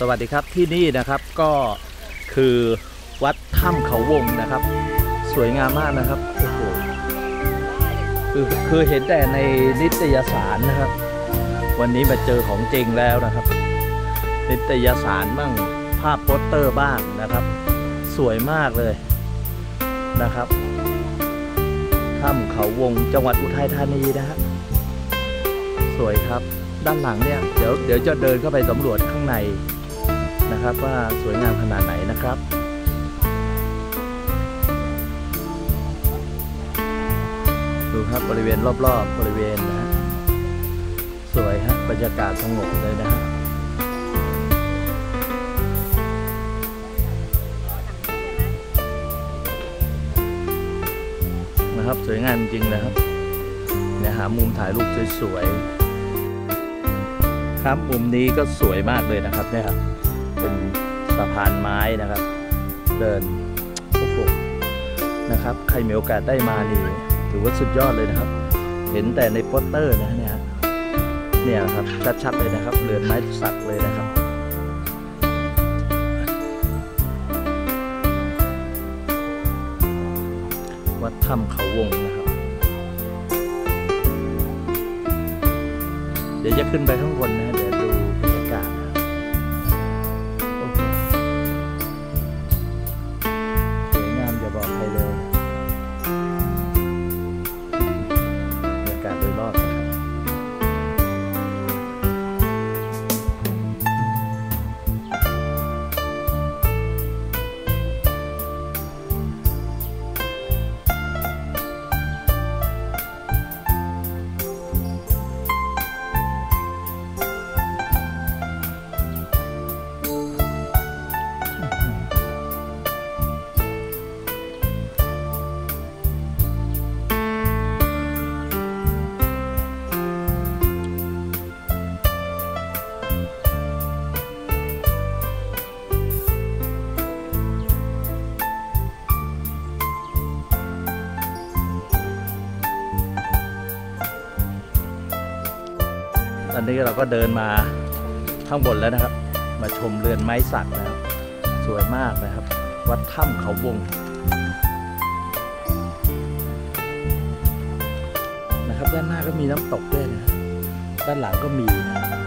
สวัสดีครับที่นี่นะครับก็คือวัดถ้ำเขาวงนะครับ สวยงามมากนะครับโอ้โหคือคือเห็นแต่ในนิตยสารนะครับ วันนี้มาเจอของจริงแล้วนะครับ นิตยสารบ้างภาพโปสเตอร์บ้างนะครับ สวยมากเลยนะครับถ้ำเขาวงจังหวัดอุทัยธานีนะฮะสวยครับด้านหลังเนี่ยเดี๋ยวเดี๋ยวจะเดินเข้าไปสำรวจข้างใน นะครับว่าสวยงามขนาดไหนนะครับดูครับบริเวณรอบๆบบริเวณนะฮะสวยฮะบรรยากาศสงบเลยนะฮะนะครับสวยงามจริงๆนะครับเนี่ยหามุมถ่ายรูปสวยๆครับมุมนี้ก็สวยมากเลยนะครับเนี่ยครับ เป็นสะพานไม้นะครับ เดินโอ้โหนะครับ ใครมีโอกาสได้มานี่ถือว่าสุดยอดเลยนะครับ เห็นแต่ในโปสเตอร์นะเนี่ยเนี่ยครับชัดๆเลยนะครับเรือนไม้สักเลยนะครับวัดถ้ำเขาวงนะครับ เดี๋ยวจะขึ้นไปข้างบนนะ อันนี้เราก็เดินมาข้างบนแล้วนะครับ มาชมเรือนไม้สักนะครับ สวยมากนะครับ วัดถ้ำเขาวงนะครับด้านหน้าก็มีน้ำตกด้วยนะด้านหลังก็มีนะ